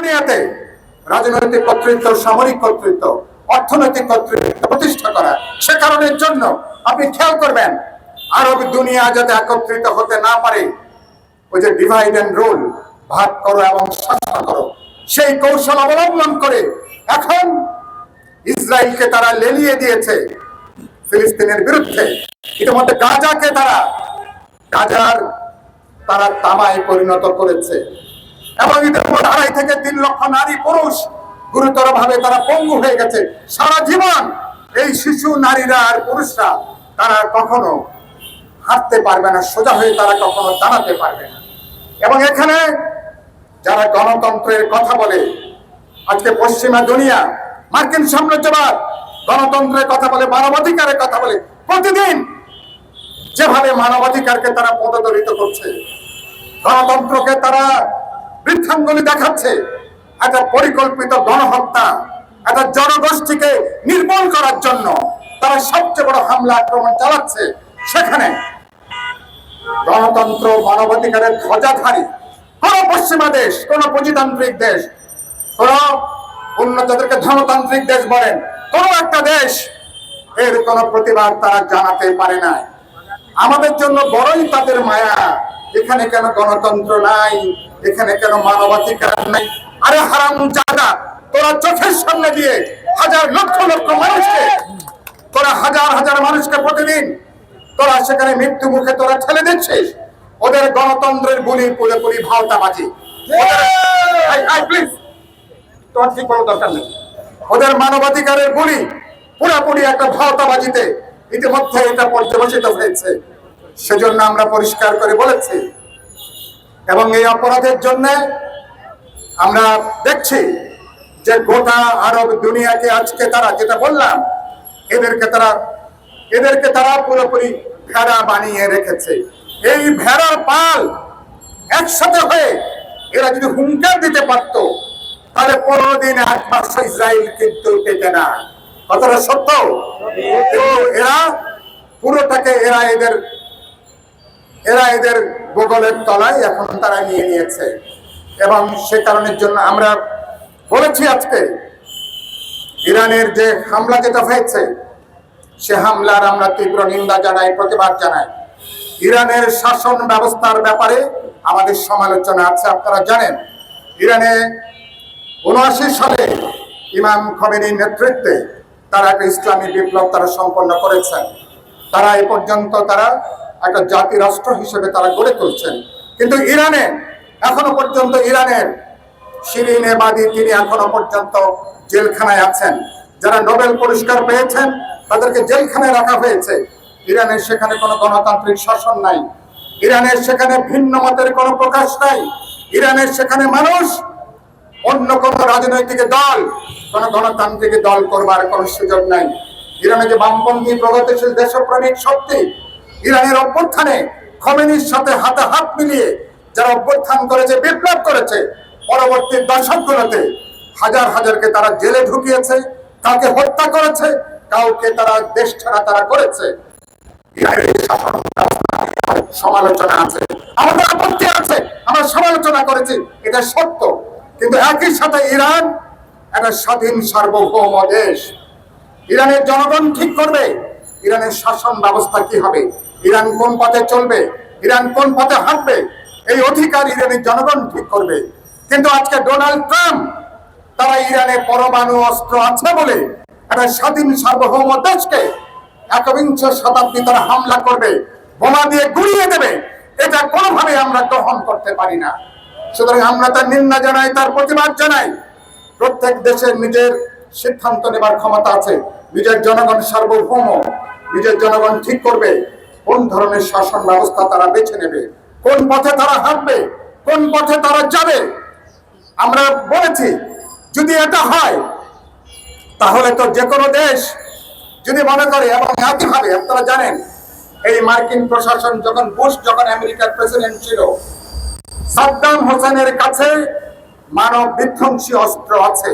দুনিয়াতে রাজনৈতিক কর্তৃত্ব, সামরিক কর্তৃত্ব, অর্থনৈতিক কর্তৃত্ব প্রতিষ্ঠা করা, সে কারণের জন্য আপনি খেয়াল করবেন, আরব দুনিয়া যাতে একত্রিত হতে না পারে, ওই যে ডিভাইড এন্ড রুল ভাগ করো এবং শাসন করো, সেই কৌশল অবলম্বন করে এখন ইসরায়েলকে তারা লেলিয়ে দিয়েছে ফিলিস্তিনের বিরুদ্ধে। ইতিমধ্যে গাজাকে তারা, গাজার তারা তামায় পরিণত করেছে। এবং ইতিমধ্যে আড়াই থেকে তিন লক্ষ নারী পুরুষ গুরুতর ভাবে তারা পঙ্গু হয়ে গেছে। সারা জীবন এই শিশু নারীরা আর পুরুষরা তারা কখনো হাঁটতে পারবে না, সোজা হয়ে তারা কখনো দাঁড়াতে পারবে না। এবং এখানে যারা গণতন্ত্রের কথা বলে, আজকে পশ্চিমা দুনিয়া, মার্কিন সাম্রাজ্যবাদ গণতন্ত্রের কথা বলে, মানবাধিকারের কথা বলে, প্রতিদিন যেভাবে মানবাধিকারকে তারা পদদলিত করছে, গণতন্ত্রকে তারা বৃদ্ধাঙ্গুলি দেখাচ্ছে। একটা পরিকল্পিত গণহত্যা, একটা জনগোষ্ঠীকে নির্মূল করার জন্য তারা সবচেয়ে বড় হামলা আক্রমণ চালাচ্ছে সেখানে। গণতন্ত্র মানবাধিকারের ধ্বজাধারী, কোন পশ্চিমা দেশ, কোন পুঁজিতান্ত্রিক দেশ, কোন উন্নতদেরকে ধনতান্ত্রিক দেশ বলেন, কোন একটা দেশ এর কোন প্রতিবাদ তারা জানাতে পারে না আমাদের জন্য বড়ই তাদের মায়া, এখানে কেন গণতন্ত্র নাই? এখানে কেন মানবাধিকার নাই? আরে হারাম জাদা তোরা চোখের সামনে দিয়ে হাজার লক্ষ লক্ষ মানুষকে, তোরা হাজার হাজার মানুষকে প্রতিদিন তোরা সেখানে মৃত্যু মুখে তোরা ঠেলে দিচ্ছিস। ওদের গণতন্ত্রের গুলি পুরোপুরি ভাওতাবাজি। প্লিজ তোর ঠিক কোনো দরকার নেই। ওদের মানবাধিকারের গুলি পুরোপুরি একটা ভাওতাবাজিতে ইতিমধ্যে এটা পর্যবেসিত হয়েছে। সেজন্য আমরা পরিষ্কার করে বলেছি এবং এই অপরাধের জন্য আমরা দেখছি যে গোটা আরব দুনিয়াকে আজকে তারা যেটা বললাম, এদেরকে তারা এদেরকে তারা পুরোপুরি ভেড়া বানিয়ে রেখেছে। এই ভেড়ার পাল একসাথে হয়ে এরা যদি হুঙ্কার দিতে পারত, তাহলে পনেরো দিন এক মাস ইসরায়েল কিন্তু পেতে না। কথাটা সত্য? এরা পুরোটাকে এরা এদের এরা এদের বগলের তলায় এখন তারা নিয়ে নিয়েছে। এবং সে কারণের জন্য আমরা বলেছি আজকে, ইরানের যে হামলা যেটা হয়েছে, সে হামলার আমরা তীব্র নিন্দা জানাই, প্রতিবাদ জানাই। ইরানের শাসন ব্যবস্থার ব্যাপারে আমাদের সমালোচনা আছে, আপনারা জানেন। ইরানে উনআশি সালে ইমাম খমেনির নেতৃত্বে তারা একটা ইসলামী বিপ্লব তারা সম্পন্ন করেছেন তারা এ পর্যন্ত তারা একটা জাতি রাষ্ট্র হিসেবে তারা গড়ে তুলছেন। কিন্তু ইরানে এখনও পর্যন্ত ইরানের শিরিন এবাদি তিনি এখনও পর্যন্ত জেলখানায় আছেন। যারা নোবেল পুরস্কার পেয়েছেন, তাদেরকে জেলখানায় রাখা হয়েছে। ইরানের সেখানে কোনো গণতান্ত্রিক শাসন নাই। ইরানের সেখানে ভিন্ন মতের কোনো প্রকাশ নাই। ইরানের সেখানে মানুষ, অন্য কোন রাজনৈতিক দল, কোন গণতান্ত্রিক দল করবার কোন সুযোগ নাই। ইরানে যে বামপন্থী প্রগতিশীল দেশপ্রেমিক শক্তি ইরানের অভ্যুত্থানে খমেনির সাথে হাতে হাত মিলিয়ে যারা অভ্যুত্থান করেছে, বিপ্লব করেছে, পরবর্তী দশকগুলোতে হাজার হাজারকে তারা জেলে ঢুকিয়েছে, কাউকে হত্যা করেছে, কাউকে তারা দেশ ছাড়া তারা করেছে। সমালোচনা আছে, আমাদের আপত্তি আছে, আমরা সমালোচনা করেছি, এটা সত্য। কিন্তু একই সাথে ইরান একটা স্বাধীন সার্বভৌম দেশ। ইরানের জনগণ ঠিক করবে, ইরানের শাসন ব্যবস্থা কি হবে? ইরান কোন পথে চলবে? ইরান কোন পথে হাঁটবে? এই অধিকার ইরানের জনগণ ঠিক করবে। কিন্তু আজকে ডোনাল্ড ট্রাম্প, তারা ইরানে পরমাণু অস্ত্র আছে বলে একটা স্বাধীন সার্বভৌম দেশকে একবিংশ শতাব্দী তারা হামলা করবে, বোমা দিয়ে গুড়িয়ে দেবে, এটা কোনোভাবে আমরা গ্রহণ করতে পারি না। সুতরাং আমরা তার নিন্দা জানাই, তার প্রতিবাদ জানাই। প্রত্যেক দেশের নিজের সিদ্ধান্ত নেবার ক্ষমতা আছে। নিজের জনগণ সার্বভৌম, নিজের জনগণ ঠিক করবে। কোন ধরনের শাসন ব্যবস্থা তারা বেছে নেবে? কোন পথে তারা হাঁটবে? কোন পথে তারা যাবে? আমরা বলেছি, যদি এটা হয়, তাহলে তো যে কোনো দেশ যদি মনে করে এবং একইভাবে আপনারা জানেন, এই মার্কিন প্রশাসন যখন বুশ, যখন আমেরিকার প্রেসিডেন্ট ছিল, সাদ্দাম হোসেনের কাছে মানব বিধ্বংসী অস্ত্র আছে।